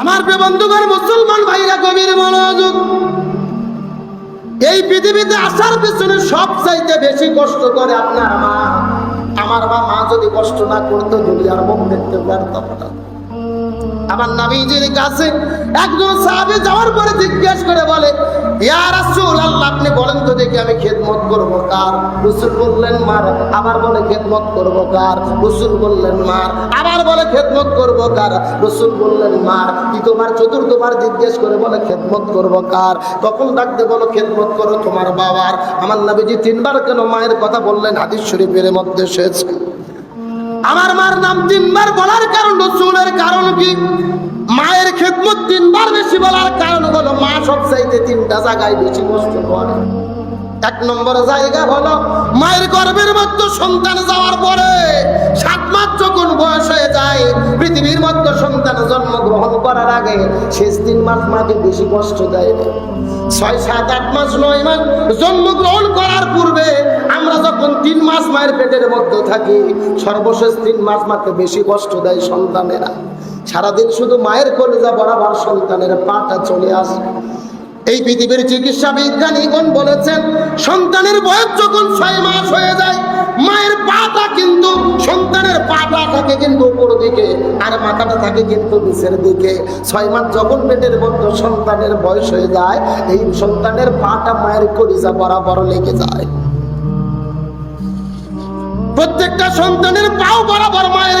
আমার বন্ধুগণ, মুসলমান ভাইরা, গভীর মনোযোগ। এই পৃথিবীতে আসার পেছনে সব চাইতে বেশি কষ্ট করে আপনার মা। আমার মা মা যদি কষ্ট না করতো, দুনিয়ার মুখ দেখতে পারতাম না আমার নবীজির কাছে একজন সাহাবী যাওয়ার পরে জিজ্ঞেস করে বলে, ইয়া রাসূল আল্লাহ আপনি বলেন তো দেখি আমি খেদমত করব কার? রাসূল বললেন, মার। আবার বলে, খেদমত করব কার? রাসূল বললেন, মার। আবার বলে, খেদমত করব কার? রাসূল বললেন, মার। তোমার চতুর্থবার জিজ্ঞেস করে বলে, খেদমত করব কার? তখন ডাকতে বলো, খেদমত করো তোমার বাবার। আমার নবীজি তিনবার কেন মায়ের কথা বললেন, হাদিস শরীফের মধ্যে এসেছে। আমার মার নাম তিনবার বলার কারণ, রসুলের কারণ কি? মায়ের খেদমত তিনবার বেশি বলার কারণ হলো, মা সব চাইতে তিনটা জায়গায় বেশি কষ্ট করে। এক নম্বর জায়গা হলো, মায়ের গর্বের মধ্যে সন্তান যাওয়ার পরে সাত যখন বয়স হয়ে যায়, পৃথিবীর মধ্যে সন্তান জন্মগ্রহণ করার আগে শেষ তিন মাস মাকে বেশি কষ্ট দেয়। ছয়, সাত, আট মাস, নয় মাস জন্মগ্রহণ করার পূর্বে আমরা যখন তিন মাস মায়ের পেটের মধ্যে থাকি, সর্বশেষ তিন মাস মাকে বেশি কষ্ট দেয় সন্তানেরা। সারাদিন শুধু মায়ের কলেজা বরাবর সন্তানের পাটা চলে আসে। এই পৃথিবীর চিকিৎসা বিজ্ঞানীগণ বলেছেন, সন্তানের বয়স যখন ছয় মাস হয়ে যায় কিন্তু সন্তানের পাটা থাকে কিন্তু উপর দিকে, আর মাথাটা থাকে কিন্তু নিচের দিকে। ছয় মাস যখন পেটের মধ্যে সন্তানের বয়স হয়ে যায়, এই সন্তানের পাটা মায়ের করিজা বরাবর লেগে যায়। প্রত্যেকটা সন্তানের পাও বরাবর মায়ের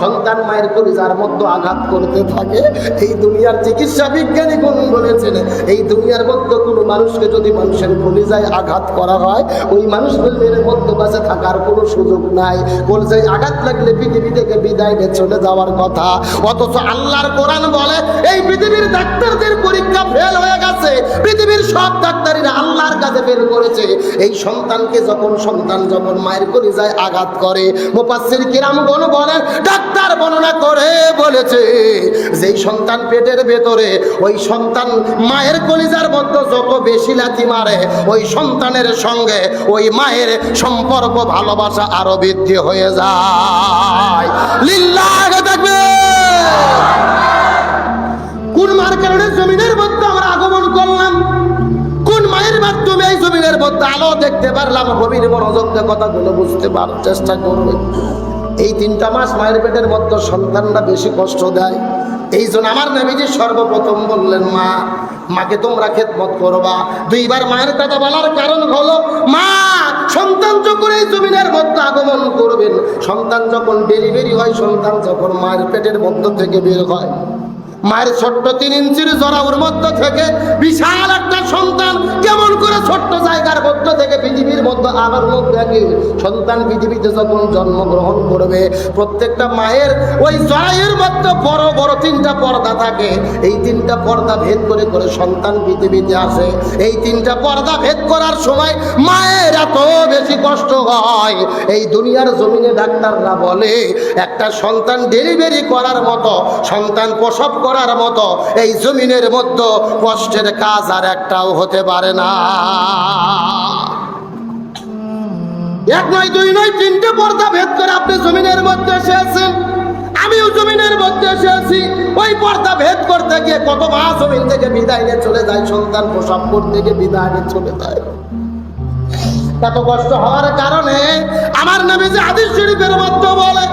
সন্তান মায়ের কলিজার মধ্যে আঘাত করতে থাকে। এই দুনিয়ার চিকিৎসা বিজ্ঞানী কোন বলেছেন, এই দুনিয়ার মধ্যে কোনো মানুষকে যদি মানুষের কলিজায় আঘাত করা হয়, ওই মানুষগুলোর মধ্যে বাঁচে থাকার কোনো সুযোগ নাই। কলিজায় আঘাত লাগলে পৃথিবী থেকে বিদায় নিয়ে চলে যাওয়ার কথা। অথচ আল্লাহর কোরআন বলে, এই পৃথিবীর ডাক্তারদের পরীক্ষা ফেল হয়ে গেছে। পৃথিবীর সব ডাক্তারিরা আল্লাহর কাছে বের করেছে। এই সন্তানকে যখন সন্তান যখন মায়ের কলিজায় আঘাত করে মুপাসসির কিরামগণ বলেন ডাক্তার বর্ণনা করে বলেছে, যেই সন্তান পেটের ভেতরে, ওই সন্তান মায়ের কলিজার মধ্যে যত বেশি লাথি মারে, ওই সন্তানের সঙ্গে ওই মায়ের সম্পর্ক, ভালোবাসা আরও বৃদ্ধি হয়ে যায়। লিল্লাহ থাকবে কোন মার কারণে জমিনের মধ্যে জমিনের আলো দেখতে পারলাম, গভীর মনোযোগ কথাগুলো বুঝতে পারার চেষ্টা করবে। এই তিনটা মাস মায়ের পেটের মধ্যে সন্তানরা বেশি কষ্ট দেয়। এই জন্য আমার নবীজি সর্বপ্রথম বললেন, মা, মাকে তোমরা খেদমত করবা। দুইবার মায়ের কথা বলার কারণ হলো, মা, সন্তান যখন এই জমিনের মধ্যে আগমন করবেন, সন্তান যখন ডেলিভারি হয়, সন্তান যখন মায়ের পেটের মধ্য থেকে বের হয়, মায়ের ছোট্ট তিন ইঞ্চির জরাউর মধ্য থেকে বিশাল থেকে মধ্যে মুখ দেখে সন্তান পৃথিবীতে যখন জন্মগ্রহণ করবে, প্রত্যেকটা মায়ের ওই জরায়ুর মধ্যে বড় বড় তিনটা পর্দা থাকে। এই তিনটা পর্দা ভেদ করে করে সন্তান পৃথিবীতে আসে। এই তিনটা পর্দা ভেদ করার সময় মায়ের এত বেশি কষ্ট হয়। এই দুনিয়ার জমিনে ডাক্তাররা বলে, একটা সন্তান ডেলিভারি করার মতো, সন্তান প্রসব করার মতো, এই জমিনের মধ্যে কষ্টের কাজ আর একটাও হতে পারে না। এক নয়, দুই নয়, তিনটে পর্দা ভেদ করে আপনি জমিনের মধ্যে এসে আছেন আমিও জমিনের মধ্যে এসে আছি ওই পর্দা ভেদ করতে গিয়ে কত মা জমিন থেকে বিদায় নিয়ে চলে যায়, সন্তান প্রসব করতে গিয়ে বিদায় নিয়ে চলে যায়। এত কষ্ট হওয়ার কারণে আমার নামে যে আদিশ শরীফের মধ্যে বলে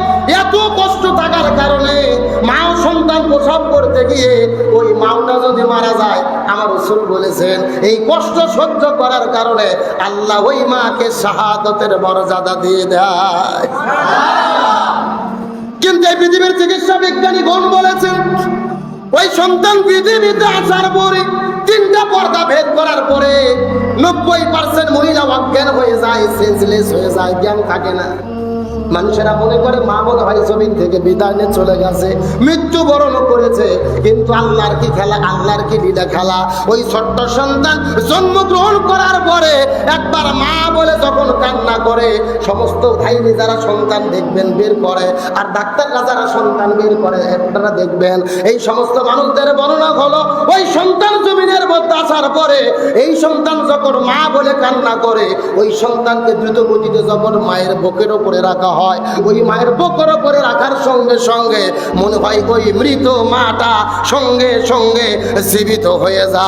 সন্তান করতে গিয়ে ওই মাওটা যদি মারা যায়, আমার রসুল বলেছেন, এই কষ্ট সহ্য করার কারণে আল্লাহ ওই মাকে শাহাদতের মর্যাদা দিয়ে দেয়। কিন্তু এই পৃথিবীর চিকিৎসা বিজ্ঞানী গণ বলেছেন, ওই সন্তান পৃথিবীতে আসার পরে তিনটা পর্দা ভেদ করার পরে নব্বই পার্সেন্ট মহিলা অজ্ঞান হয়ে যায় সেন্সলেস হয়ে যায়, জ্ঞান থাকে না। মানুষেরা মনে করে, মা মনে হয় জমিন থেকে বিদায় নিয়ে চলে গেছে মৃত্যু মৃত্যুবরণ করেছে, কিন্তু আল্লাহর কি খেলা, আল্লাহর কি লীলা খেলা? ওই ছোট্ট সন্তান জন্মগ্রহণ করার পরে একবার মা বলে যখন কান্না করে, সমস্ত ভাইনি যারা সন্তান দেখবেন বের করে, আর ডাক্তাররা যারা সন্তান বের করে আপনারা দেখবেন, এই সমস্ত মানুষদের বর্ণনা হলো, ওই সন্তান জমিনের মধ্যে আসার পরে, এই সন্তান যখন মা বলে কান্না করে, ওই সন্তানকে দ্রুত গতিতে যখন মায়ের বুকের ওপরে রাখা হয় ওই মায়ের বকর করে রাখার সঙ্গে সঙ্গে মনে হয় ওই মৃত মাটা সঙ্গে সঙ্গে জীবিত হয়ে যায়।